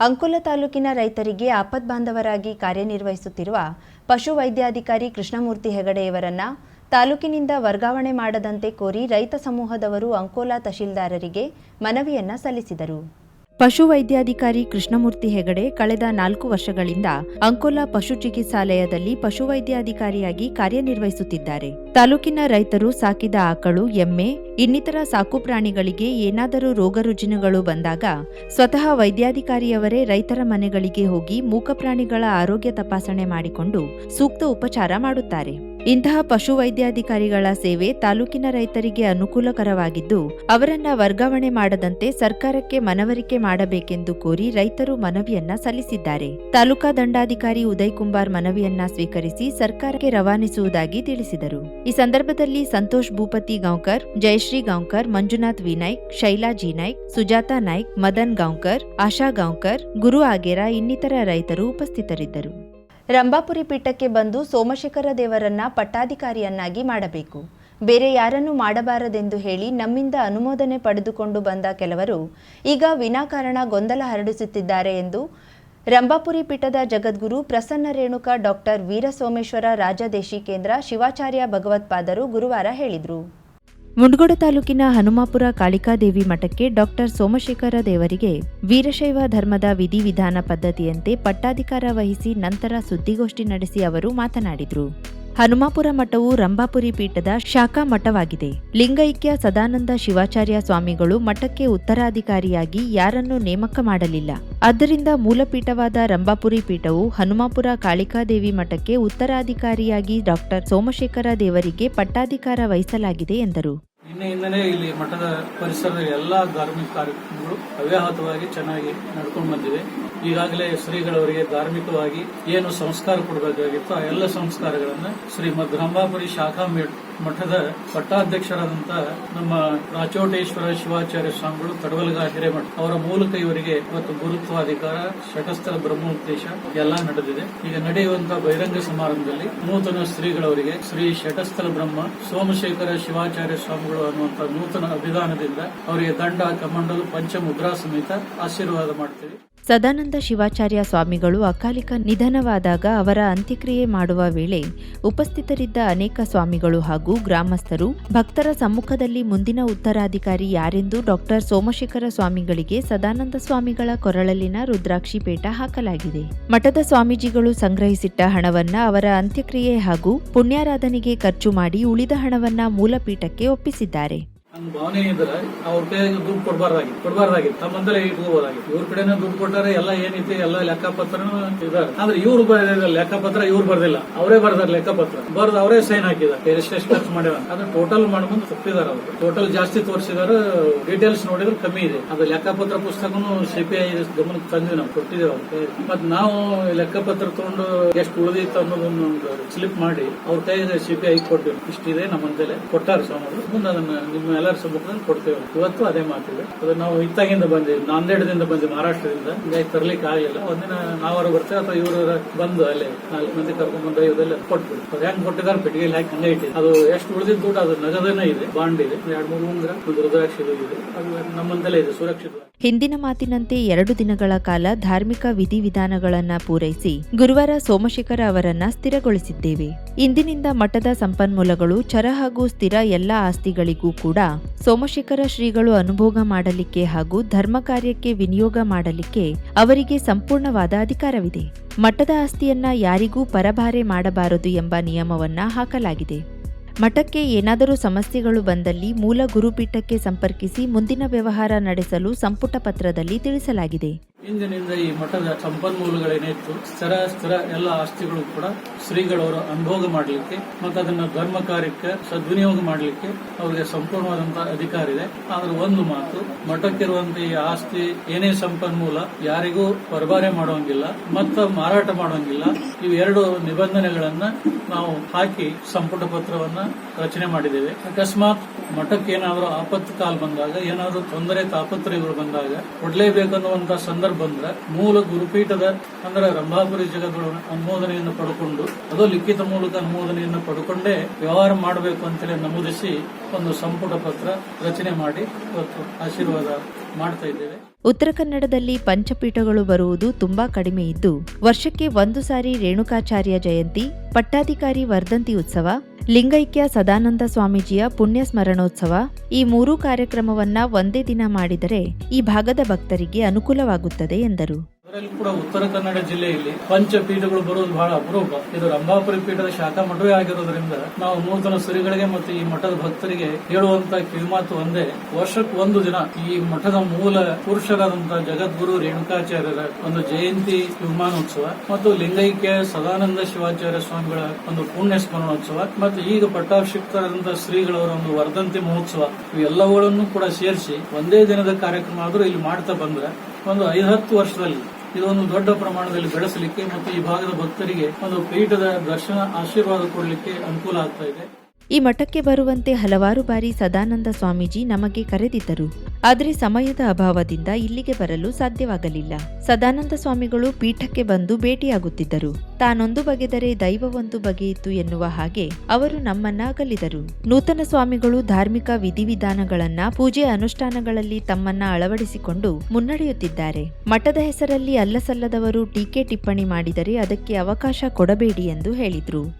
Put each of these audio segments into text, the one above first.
ಅಂಕೋಲ ತಾಲೂಕಿನ ರೈತರಿಗೆ ಆಪದ್ಬಾಂಧವರಾಗಿ ಕಾರ್ಯನಿರ್ವಹಿಸುತ್ತಿರುವ ಪಶುವೈದ್ಯಾಧಿಕಾರಿ ಕೃಷ್ಣಮೂರ್ತಿ ಹೆಗಡೆಯವರನ್ನ ತಾಲೂಕಿನಿಂದ ವರ್ಗಾವಣೆ ಮಾಡದಂತೆ ಕೋರಿ ರೈತ ಸಮೂಹದವರು ಅಂಕೋಲಾ ತಹಶೀಲ್ದಾರರಿಗೆ ಮನವಿಯನ್ನ ಸಲ್ಲಿಸಿದರು. ಪಶು ವೈದ್ಯಾಧಿಕಾರಿ ಕೃಷ್ಣಮೂರ್ತಿ ಹೆಗಡೆ ಕಳೆದ ನಾಲ್ಕು ವರ್ಷಗಳಿಂದ ಅಂಕೋಲಾ ಪಶು ಚಿಕಿತ್ಸಾಲಯದಲ್ಲಿ ಪಶುವೈದ್ಯಾಧಿಕಾರಿಯಾಗಿ ಕಾರ್ಯನಿರ್ವಹಿಸುತ್ತಿದ್ದಾರೆ. ತಾಲೂಕಿನ ರೈತರು ಸಾಕಿದ ಆಕಳು, ಎಮ್ಮೆ, ಇನ್ನಿತರ ಸಾಕು ಪ್ರಾಣಿಗಳಿಗೆ ಏನಾದರೂ ರೋಗ ರುಜಿನಗಳು ಬಂದಾಗ ಸ್ವತಃ ವೈದ್ಯಾಧಿಕಾರಿಯವರೇ ರೈತರ ಮನೆಗಳಿಗೆ ಹೋಗಿ ಮೂಕ ಪ್ರಾಣಿಗಳ ಆರೋಗ್ಯ ತಪಾಸಣೆ ಮಾಡಿಕೊಂಡು ಸೂಕ್ತ ಉಪಚಾರ ಮಾಡುತ್ತಾರೆ. ಇಂತಹ ಪಶುವೈದ್ಯಾಧಿಕಾರಿಗಳ ಸೇವೆ ತಾಲೂಕಿನ ರೈತರಿಗೆ ಅನುಕೂಲಕರವಾಗಿದ್ದು, ಅವರನ್ನ ವರ್ಗಾವಣೆ ಮಾಡದಂತೆ ಸರ್ಕಾರಕ್ಕೆ ಮನವರಿಕೆ ಮಾಡಬೇಕೆಂದು ಕೋರಿ ರೈತರು ಮನವಿಯನ್ನ ಸಲ್ಲಿಸಿದ್ದಾರೆ. ತಾಲೂಕಾ ದಂಡಾಧಿಕಾರಿ ಉದಯ್ ಕುಮಾರ್ ಮನವಿಯನ್ನ ಸ್ವೀಕರಿಸಿ ಸರ್ಕಾರಕ್ಕೆ ರವಾನಿಸುವುದಾಗಿ ತಿಳಿಸಿದರು. ಈ ಸಂದರ್ಭದಲ್ಲಿ ಸಂತೋಷ್ ಭೂಪತಿ ಗಾಂವ್ಕರ್, ಜಯಶ್ರೀ ಗಾಂವ್ಕರ್, ಮಂಜುನಾಥ್ ವಿನಾಯ್ಕ್, ಶೈಲಾ ಜಿ ನಾಯ್ಕ್, ಸುಜಾತಾ ನಾಯ್ಕ್, ಮದನ್ ಗಾಂವ್ಕರ್, ಆಶಾ ಗಾಂವ್ಕರ್, ಗುರು ಆಗೇರ ಇನ್ನಿತರ ರೈತರು ಉಪಸ್ಥಿತರಿದ್ದರು. ರಂಭಾಪುರಿ ಪೀಠಕ್ಕೆ ಬಂದು ಸೋಮಶೇಖರ ದೇವರನ್ನ ಪಟ್ಟಾಧಿಕಾರಿಯನ್ನಾಗಿ ಮಾಡಬೇಕು. ಬೇರೆ ಯಾರನ್ನೂ ಮಾಡಬಾರದೆಂದು ಹೇಳಿ ನಮ್ಮಿಂದ ಅನುಮೋದನೆ ಪಡೆದುಕೊಂಡು ಬಂದ ಕೆಲವರು ಈಗ ವಿನಾಕಾರಣ ಗೊಂದಲ ಹರಡಿಸುತ್ತಿದ್ದಾರೆ ಎಂದು ರಂಭಾಪುರಿ ಪೀಠದ ಜಗದ್ಗುರು ಪ್ರಸನ್ನ ರೇಣುಕ ಡಾಕ್ಟರ್ ವೀರಸೋಮೇಶ್ವರ ರಾಜದೇಶಿ ಕೇಂದ್ರ ಶಿವಾಚಾರ್ಯ ಭಗವತ್ಪಾದರು ಗುರುವಾರ ಹೇಳಿದರು. ಮುಂಡಗೋಡ ತಾಲೂಕಿನ ಹನುಮಾಪುರ ಕಾಳಿಕಾದೇವಿ ಮಠಕ್ಕೆ ಡಾಕ್ಟರ್ ಸೋಮಶೇಖರ ದೇವರಿಗೆ ವೀರಶೈವ ಧರ್ಮದ ವಿಧಿವಿಧಾನ ಪದ್ಧತಿಯಂತೆ ಪಟ್ಟಾಧಿಕಾರ ವಹಿಸಿ ನಂತರ ಸುದ್ದಿಗೋಷ್ಠಿ ನಡೆಸಿ ಅವರು ಮಾತನಾಡಿದರು. ಹನುಮಾಪುರ ಮಠವು ರಂಭಾಪುರಿ ಪೀಠದ ಶಾಖಾ ಮಠವಾಗಿದೆ. ಲಿಂಗೈಕ್ಯ ಸದಾನಂದ ಶಿವಾಚಾರ್ಯ ಸ್ವಾಮಿಗಳು ಮಠಕ್ಕೆ ಉತ್ತರಾಧಿಕಾರಿಯಾಗಿ ಯಾರನ್ನು ನೇಮಕ ಮಾಡಲಿಲ್ಲ. ಆದ್ದರಿಂದ ಮೂಲಪೀಠವಾದ ರಂಭಾಪುರಿ ಪೀಠವು ಹನುಮಾಪುರ ಕಾಳಿಕಾದೇವಿ ಮಠಕ್ಕೆ ಉತ್ತರಾಧಿಕಾರಿಯಾಗಿ ಡಾಕ್ಟರ್ ಸೋಮಶೇಖರ ದೇವರಿಗೆ ಪಟ್ಟಾಧಿಕಾರ ವಹಿಸಲಾಗಿದೆ ಎಂದರು. ನಿನ್ನೆಯಿಂದನೇ ಇಲ್ಲಿ ಮಠದ ಪರಿಸರದ ಎಲ್ಲಾ ಧಾರ್ಮಿಕ ಕಾರ್ಯಕ್ರಮಗಳು ಅವ್ಯಾಹತವಾಗಿ ಚೆನ್ನಾಗಿ ನಡ್ಕೊಂಡು ಬಂದಿದೆ. ಈಗಾಗಲೇ ಶ್ರೀಗಳವರಿಗೆ ಧಾರ್ಮಿಕವಾಗಿ ಏನು ಸಂಸ್ಕಾರ ಕೊಡಬೇಕಾಗಿತ್ತು ಆ ಎಲ್ಲ ಸಂಸ್ಕಾರಗಳನ್ನು ಶ್ರೀ ರಂಭಾಪುರಿ ಶಾಖಾ ಮೇ- ಮಠದ ಪಟ್ಟಾಧ್ಯಕ್ಷರಾದಂತ ನಮ್ಮ ರಾಚೋಟೇಶ್ವರ ಶಿವಾಚಾರ್ಯ ಸ್ವಾಮಿಗಳು ತಡವಲಗ ಹಿರೇಮಠ. ಅವರ ಮೂಲಕ ಇವರಿಗೆ ಇವತ್ತು ಗುರುತ್ವಾಧಿಕಾರ ಶಟಸ್ಥಲ ಉದ್ದೇಶ ಎಲ್ಲ ನಡೆದಿದೆ. ಈಗ ನಡೆಯುವಂತಹ ಬಹಿರಂಗ ಸಮಾರಂಭದಲ್ಲಿ ನೂತನ ಶ್ರೀಗಳವರಿಗೆ ಶ್ರೀ ಶಟಸ್ಥಲ ಬ್ರಹ್ಮ, ಸೋಮಶೇಖರ ಶಿವಾಚಾರ್ಯ ಸ್ವಾಮಿಗಳು ಅನ್ನುವಂತಹ ನೂತನ ಅಭಿಧಾನದಿಂದ ಅವರಿಗೆ ದಂಡ, ಕಮಂಡಲು, ಪಂಚಮುದ್ರಾ ಸಮೇತ ಆಶೀರ್ವಾದ ಮಾಡ್ತೀವಿ. ಸದಾನಂದ ಶಿವಾಚಾರ್ಯ ಸ್ವಾಮಿಗಳು ಅಕಾಲಿಕ ನಿಧನವಾದಾಗ ಅವರ ಅಂತ್ಯಕ್ರಿಯೆ ಮಾಡುವ ವೇಳೆ ಉಪಸ್ಥಿತರಿದ್ದ ಅನೇಕ ಸ್ವಾಮಿಗಳು ಹಾಗೂ ಗ್ರಾಮಸ್ಥರು ಭಕ್ತರ ಸಮ್ಮುಖದಲ್ಲಿ ಮುಂದಿನ ಉತ್ತರಾಧಿಕಾರಿ ಯಾರೆಂದು ಡಾಕ್ಟರ್ ಸೋಮಶೇಖರ ಸ್ವಾಮಿಗಳಿಗೆ ಸದಾನಂದ ಸ್ವಾಮಿಗಳ ಕೊರಳಲ್ಲಿನ ರುದ್ರಾಕ್ಷಿ ಪೇಟ ಹಾಕಲಾಗಿದೆ. ಮಠದ ಸ್ವಾಮೀಜಿಗಳು ಸಂಗ್ರಹಿಸಿಟ್ಟ ಹಣವನ್ನ ಅವರ ಅಂತ್ಯಕ್ರಿಯೆ ಹಾಗೂ ಪುಣ್ಯಾರಾಧನೆಗೆ ಖರ್ಚು ಮಾಡಿ ಉಳಿದ ಹಣವನ್ನ ಮೂಲಪೀಠಕ್ಕೆ ಒಪ್ಪಿಸಿದ್ದಾರೆ. ಹಂಗ ಭಾವನೆ ಇದ್ರೆ ಅವ್ರ ಕೈಯಾಗ ದುಡ್ಡು ಕೊಡಬಾರ್ದಾಗಿತ್ತು ಕೊಡಬಾರ್ದಾಗಿತ್ತು. ತಮ್ಮಂದಲೇ ಇಟ್ಕೋಬೋದಾಗಿತ್ತು ಇವ್ರ ಕಡೆನೇ ದುಡ್ಡು ಕೊಟ್ಟಾರೆ ಎಲ್ಲ ಏನೈತಿ ಎಲ್ಲ ಲೆಕ್ಕಪತ್ರನೂ ಇದಾರೆ. ಆದ್ರೆ ಇವ್ರು ಬರೆದಿಲ್ಲ ಲೆಕ್ಕಪತ್ರ ಇವ್ರು ಬರ್ದಿಲ್ಲ. ಅವರೇ ಬರ್ದಾರ ಲೆಕ್ಕಪತ್ರ. ಬರ್ದು ಅವರೇ ಸೈನ್ ಹಾಕಿದ್ದಾರೆ. ಎಷ್ಟು ಖರ್ಚು ಮಾಡ್ಯಾರ ಅದ್ರ ಟೋಟಲ್ ಮಾಡ್ಕೊಂಡು ತಪ್ಪಿದಾರ ಅವ್ರು. ಟೋಟಲ್ ಜಾಸ್ತಿ ತೋರಿಸಿದಾರೆ ಡೀಟೇಲ್ಸ್ ನೋಡಿದ್ರೆ ಕಮ್ಮಿ ಇದೆ. ಅದು ಲೆಕ್ಕಪತ್ರ ಪುಸ್ತಕನು ಸಿಪಿಐ ಗಮನಕ್ಕೆ ತಂದ್ವಿ ನಾವು, ಕೊಟ್ಟಿದ್ದೇವೆ ಅವ್ರ ಕೈ ಮತ್ ನಾವು ಲೆಕ್ಕಪತ್ರ ತಗೊಂಡು ಎಷ್ಟು ಉಳಿದಿತ್ತು ಅನ್ನೋದನ್ನ ಸ್ಲಿಪ್ ಮಾಡಿ ಅವ್ರ ಕೈಗೆ ಸಿಪಿಐ ಕೊಟ್ಟಿವಿ. ಇಷ್ಟಿದೆ ನಮ್ಮಂತೆಲೆ. ಕೊಟ್ಟಾರ ಸ್ವಾಮಿ ಮುಂದೆ ಅದನ್ನ ನಿಮ್ಮ ಎಲ್ಲರ ಸಮ್ಮುಖದಲ್ಲಿ ಕೊಡ್ತೇವೆ. ಇವತ್ತು ಅದೇ ಮಾತಿದೆ. ಅದು ನಾವು ಇತ್ತಾಗಿಂದ ಬಂದಿವಿ ನಾಂದೇಡದಿಂದ ಬಂದಿವಿ ಮಹಾರಾಷ್ಟ್ರದಿಂದ. ಹಿಂಗಾಗಿ ತರ್ಲಿಕ್ಕೆ ಆಗಿಲ್ಲ ಒಂದಿನ ನಾವರ ಬರ್ತೇವೆ ಅಥವಾ ಇವರು ಬಂದು ಅಲ್ಲಿ ನಾಲ್ಕು ಮಂದಿ ಕರ್ಕೊಂಡ್ ಬಂದು ಐದಲ್ಲ ಕೊಟ್ಬಿಡು. ಅದು ಹೆಂಗ್ ಕೊಟ್ಟಿದ್ದಾರೆ ಪೆಟ್ಟಿಗೆಯಲ್ಲಿ ಹಾಕಿ ಹಂಗೆ ಇಟ್ಟಿದೆ ಅದು ಎಷ್ಟು ಉಳಿದಿದ್ದ ದುಡ್ಡು ಅದು ನಗದನೇ ಇದೆ, ಬಾಂಡ್ ಇದೆ. ಎರಡು ಮೂರು ಉಂಗ್ರ, ಒಂದು ರುದ್ರಾಕ್ಷಿ ಇದೆ. ಅದು ನಮ್ಮಂದಲೇ ಇದೆ, ಸುರಕ್ಷಿತ. ಹಿಂದಿನ ಮಾತಿನಂತೆ ಎರಡು ದಿನಗಳ ಕಾಲ ಧಾರ್ಮಿಕ ವಿಧಿವಿಧಾನಗಳನ್ನು ಪೂರೈಸಿ ಗುರುವಾರ ಸೋಮಶೇಖರ ಅವರನ್ನ ಸ್ಥಿರಗೊಳಿಸಿದ್ದೇವೆ. ಇಂದಿನಿಂದ ಮಠದ ಸಂಪನ್ಮೂಲಗಳು, ಚರ ಹಾಗೂ ಸ್ಥಿರ ಎಲ್ಲ ಆಸ್ತಿಗಳಿಗೂ ಕೂಡ ಸೋಮಶೇಖರ ಶ್ರೀಗಳು ಅನುಭೋಗ ಮಾಡಲಿಕ್ಕೆ ಹಾಗೂ ಧರ್ಮ ಕಾರ್ಯಕ್ಕೆ ವಿನಿಯೋಗ ಮಾಡಲಿಕ್ಕೆ ಅವರಿಗೆ ಸಂಪೂರ್ಣವಾದ ಅಧಿಕಾರವಿದೆ. ಮಠದ ಆಸ್ತಿಯನ್ನ ಯಾರಿಗೂ ಪರಭಾರೆ ಮಾಡಬಾರದು ಎಂಬ ನಿಯಮವನ್ನ ಹಾಕಲಾಗಿದೆ. ಮಠಕ್ಕೆ ಏನಾದರೂ ಸಮಸ್ಯೆಗಳು ಬಂದಲ್ಲಿ ಮೂಲ ಗುರುಪೀಠಕ್ಕೆ ಸಂಪರ್ಕಿಸಿ ಮುಂದಿನ ವ್ಯವಹಾರ ನಡೆಸಲು ಸಂಪುಟ ಪತ್ರದಲ್ಲಿ ತಿಳಿಸಲಾಗಿದೆ. ಇಂದಿನಿಂದ ಈ ಮಠದ ಸಂಪನ್ಮೂಲಗಳೇನಿತ್ತು ಸ್ಥಿರ ಸ್ಥಿರ ಎಲ್ಲ ಆಸ್ತಿಗಳು ಕೂಡ ಶ್ರೀಗಳವರು ಅನುಭೋಗ ಮಾಡಲಿಕ್ಕೆ ಮತ್ತು ಅದನ್ನು ಧರ್ಮ ಕಾರ್ಯಕ್ಕೆ ಸದ್ವಿನಿಯೋಗ ಮಾಡಲಿಕ್ಕೆ ಅವರಿಗೆ ಸಂಪೂರ್ಣವಾದಂತಹ ಅಧಿಕಾರ ಇದೆ. ಆದ್ರೆ ಒಂದು ಮಾತು ಮಠಕ್ಕಿರುವಂತಹ ಈ ಆಸ್ತಿ ಏನೇ ಸಂಪನ್ಮೂಲ ಯಾರಿಗೂ ಪರಬಾರೆ ಮಾಡುವಂಗಿಲ್ಲ ಮತ್ತ ಮಾರಾಟ ಮಾಡುವಂಗಿಲ್ಲ ಇವೆರಡು ನಿಬಂಧನೆಗಳನ್ನ ನಾವು ಹಾಕಿ ಸಂಪುಟ ಪತ್ರವನ್ನ ರಚನೆ ಮಾಡಿದ್ದೇವೆ. ಅಕಸ್ಮಾತ್ ಮಠಕ್ಕೆ ಏನಾದರೂ ಆಪತ್ತು ಕಾಲ ಬಂದಾಗ, ಏನಾದರೂ ತೊಂದರೆ, ತಾಪತ್ರಯಗಳು ಬಂದಾಗ, ಕೊಡ್ಲೇಬೇಕನ್ನುವಂತ ಸಂದರ್ಭ ಬಂದ್ರೆ ಮೂಲ ಗುರುಪೀಠದ, ಅಂದ್ರೆ ರಂಭಾಪುರಿ ಜಗದ್ಗುರು ಅನುಮೋದನೆಯನ್ನು ಪಡ್ಕೊಂಡು, ಅದು ಲಿಖಿತ ಮೂಲಕ ಅನುಮೋದನೆಯನ್ನು ಪಡ್ಕೊಂಡೇ ವ್ಯವಹಾರ ಮಾಡಬೇಕು ಅಂತೇಳಿ ನಮೂದಿಸಿ ಒಂದು ಸಂಪುಟ ಪತ್ರ ರಚನೆ ಮಾಡಿ ಇವತ್ತು ಆಶೀರ್ವಾದ ಮಾಡ್ತಾ ಉತ್ತರ ಕನ್ನಡದಲ್ಲಿ ಪಂಚಪೀಠಗಳು ಬರುವುದು ತುಂಬಾ ಕಡಿಮೆ ಇದ್ದು, ವರ್ಷಕ್ಕೆ ಒಂದು ಸಾರಿ ರೇಣುಕಾಚಾರ್ಯ ಜಯಂತಿ, ಪಟ್ಟಾಧಿಕಾರಿ ವರ್ಧಂತಿ ಉತ್ಸವ, ಲಿಂಗೈಕ್ಯ ಸದಾನಂದ ಸ್ವಾಮೀಜಿಯ ಪುಣ್ಯ ಸ್ಮರಣೋತ್ಸವ ಈ ಮೂರೂ ಕಾರ್ಯಕ್ರಮವನ್ನ ಒಂದೇ ದಿನ ಮಾಡಿದರೆ ಈ ಭಾಗದ ಭಕ್ತರಿಗೆ ಅನುಕೂಲವಾಗುತ್ತದೆ ಎಂದರು. ಅದರಲ್ಲಿ ಕೂಡ ಉತ್ತರ ಕನ್ನಡ ಜಿಲ್ಲೆಯಲ್ಲಿ ಪಂಚಪೀಠಗಳು ಬರುವುದು ಬಹಳ ಅಪರೂಪ. ಇದು ರಂಭಾಪುರಿ ಪೀಠದ ಶಾಖಾ ಮಠವೇ ಆಗಿರೋದ್ರಿಂದ ನಾವು ನೂತನ ಶ್ರೀಗಳಿಗೆ ಮತ್ತು ಈ ಮಠದ ಭಕ್ತರಿಗೆ ಹೇಳುವಂತ ಕಿವಿಮಾತು ಒಂದೇ. ವರ್ಷಕ್ಕೆ ಒಂದು ದಿನ ಈ ಮಠದ ಮೂಲ ಪುರುಷರಾದಂತಹ ಜಗದ್ಗುರು ರೇಣುಕಾಚಾರ್ಯರ ಒಂದು ಜಯಂತಿ ವಿಮಾನೋತ್ಸವ ಮತ್ತು ಲಿಂಗೈಕ್ಯ ಸದಾನಂದ ಶಿವಾಚಾರ್ಯ ಸ್ವಾಮಿಗಳ ಒಂದು ಪುಣ್ಯ ಸ್ಮರಣೋತ್ಸವ ಮತ್ತು ಈಗ ಪಟ್ಟಾಭಿಷಿಕ್ತರಾದಂತಹ ಶ್ರೀಗಳವರ ಒಂದು ವರ್ಧಂತಿ ಮಹೋತ್ಸವ. ಇವೆಲ್ಲವುಗಳನ್ನು ಕೂಡ ಸೇರಿಸಿ ಒಂದೇ ದಿನದ ಕಾರ್ಯಕ್ರಮ ಆದರೂ ಇಲ್ಲಿ ಮಾಡ್ತಾ ಬಂದ್ರೆ ಒಂದು ಐದು ಹತ್ತು ವರ್ಷದಲ್ಲಿ ಇದೊಂದು ದೊಡ್ಡ ಪ್ರಮಾಣದಲ್ಲಿ ಬೆಳೆಸಲಿಕ್ಕೆ ಮತ್ತು ಈ ಭಾಗದ ಭಕ್ತರಿಗೆ ಒಂದು ಪೀಠದ ದರ್ಶನ ಆಶೀರ್ವಾದ ಕೊಡಲಿಕ್ಕೆ ಅನುಕೂಲ ಆಗ್ತಾ ಇದೆ. ಈ ಮಠಕ್ಕೆ ಬರುವಂತೆ ಹಲವಾರು ಬಾರಿ ಸದಾನಂದ ಸ್ವಾಮೀಜಿ ನಮಗೆ ಕರೆದಿದ್ದರು. ಆದರೆ ಸಮಯದ ಅಭಾವದಿಂದ ಇಲ್ಲಿಗೆ ಬರಲು ಸಾಧ್ಯವಾಗಲಿಲ್ಲ. ಸದಾನಂದ ಸ್ವಾಮಿಗಳು ಪೀಠಕ್ಕೆ ಬಂದು ಭೇಟಿಯಾಗುತ್ತಿದ್ದರು. ತಾನೊಂದು ಬಗೆದರೆ ದೈವವೊಂದು ಬಗೆಯಿತು ಎನ್ನುವ ಹಾಗೆ ಅವರು ನಮ್ಮನ್ನ ಅಗಲಿದರು ನೂತನ ಸ್ವಾಮಿಗಳು ಧಾರ್ಮಿಕ ವಿಧಿವಿಧಾನಗಳನ್ನ ಪೂಜೆ ಅನುಷ್ಠಾನಗಳಲ್ಲಿ ತಮ್ಮನ್ನ ಅಳವಡಿಸಿಕೊಂಡು ಮುನ್ನಡೆಯುತ್ತಿದ್ದಾರೆ. ಮಠದ ಹೆಸರಲ್ಲಿ ಅಲ್ಲಸಲ್ಲದವರು ಟೀಕೆ ಟಿಪ್ಪಣಿ ಮಾಡಿದರೆ ಅದಕ್ಕೆ ಅವಕಾಶ ಕೊಡಬೇಡಿ ಎಂದು ಹೇಳಿದ್ರು.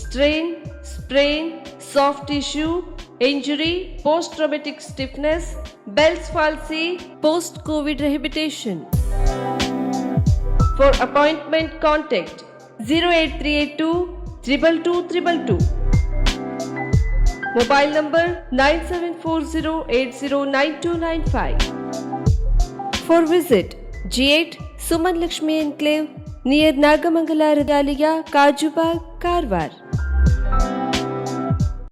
strain, sprain, soft tissue, injury, post traumatic stiffness, Bell's palsy, post COVID rehabilitation. For appointment, contact 08382 222 mobile number 9740809295 for visit जी8 Suman Lakshmi enclave near Nagamangala Hrudayalaya Kajubag Karwar